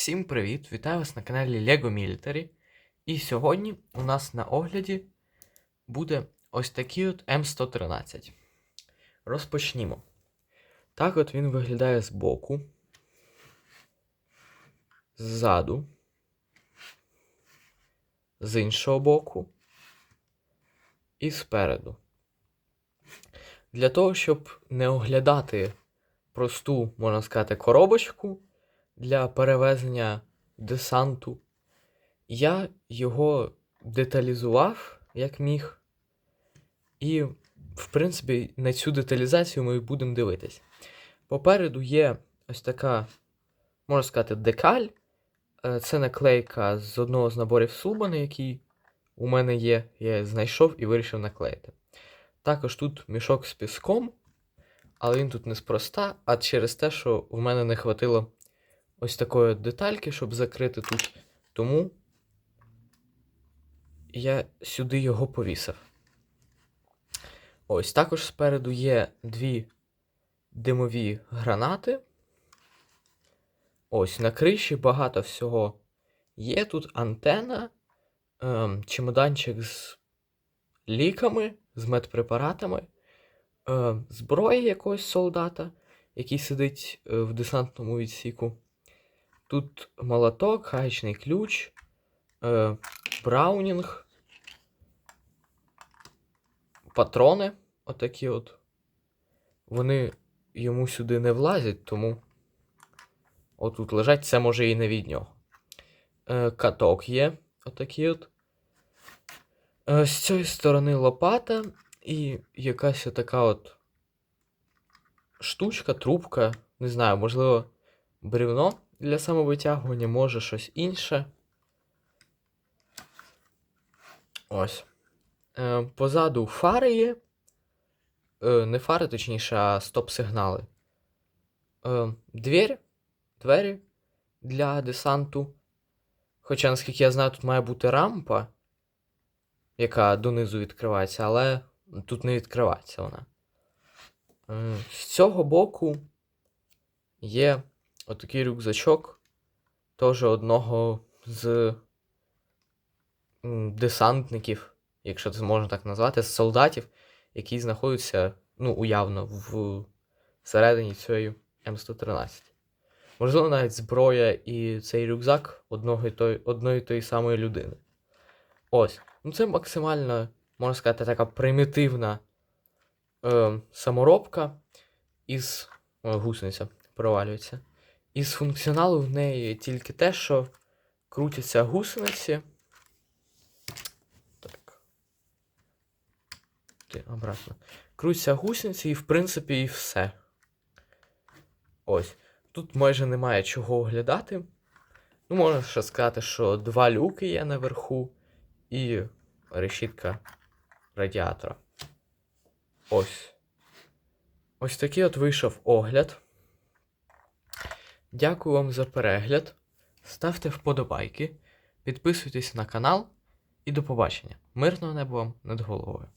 Всім привіт! Вітаю вас на каналі LEGO Military. І сьогодні у нас на огляді буде ось такий от М113. Розпочнімо. Так от він виглядає збоку, ззаду, з іншого боку і спереду. Для того, щоб не оглядати просту, можна сказати, коробочку для перевезення десанту. Я його деталізував, як міг. І, в принципі, на цю деталізацію ми будемо дивитись. Попереду є ось така, можна сказати, декаль. Е, Це наклейка з одного з наборів Сулбана, який у мене є. Я знайшов і вирішив наклеїти. Також тут мішок з піском, але він тут неспроста, а через те, що в мене не хватило ось такої детальки, щоб закрити тут. Тому я сюди його повісив. Ось також спереду є дві димові гранати. Ось на криші багато всього є. Тут антена, ем, чемоданчик з ліками, з медпрепаратами, ем, зброя якогось солдата, який сидить е, в десантному відсіку. Тут молоток, гаечний ключ, е, браунінг, патрони отакі от. Вони йому сюди не влазять, тому отут лежать, це може і не від нього. Е, каток є, отакий от. Е, з цієї сторони лопата і якась така от штучка, трубка, не знаю, можливо, бревно для самовитягування, може щось інше. Ось. Е, позаду фари є. Е, не фари, точніше, а стоп-сигнали. Е, двері. Двері для десанту. Хоча, наскільки я знаю, тут має бути рампа, яка донизу відкривається, але тут не відкривається вона. Е, з цього боку є отакий рюкзачок. Теж одного з десантників, якщо це можна так назвати, з солдатів, які знаходяться, ну, уявно, в всередині цієї М113. Можливо, навіть зброя і цей рюкзак одного і той, одної тої самої людини. Ось. Ну, це максимально, можна сказати, така примітивна е, саморобка із о, гусениця провалюється. Із функціоналу в неї тільки те, що крутяться гусениці. Так. Ти обратно. Крутяться гусениці і, в принципі, і все. Ось. Тут майже немає чого оглядати. Ну, можна ще сказати, що два люки є наверху і решітка радіатора. Ось. Ось такий от вийшов огляд. Дякую вам за перегляд. Ставте вподобайки, підписуйтесь на канал і до побачення. Мирного неба вам над головою.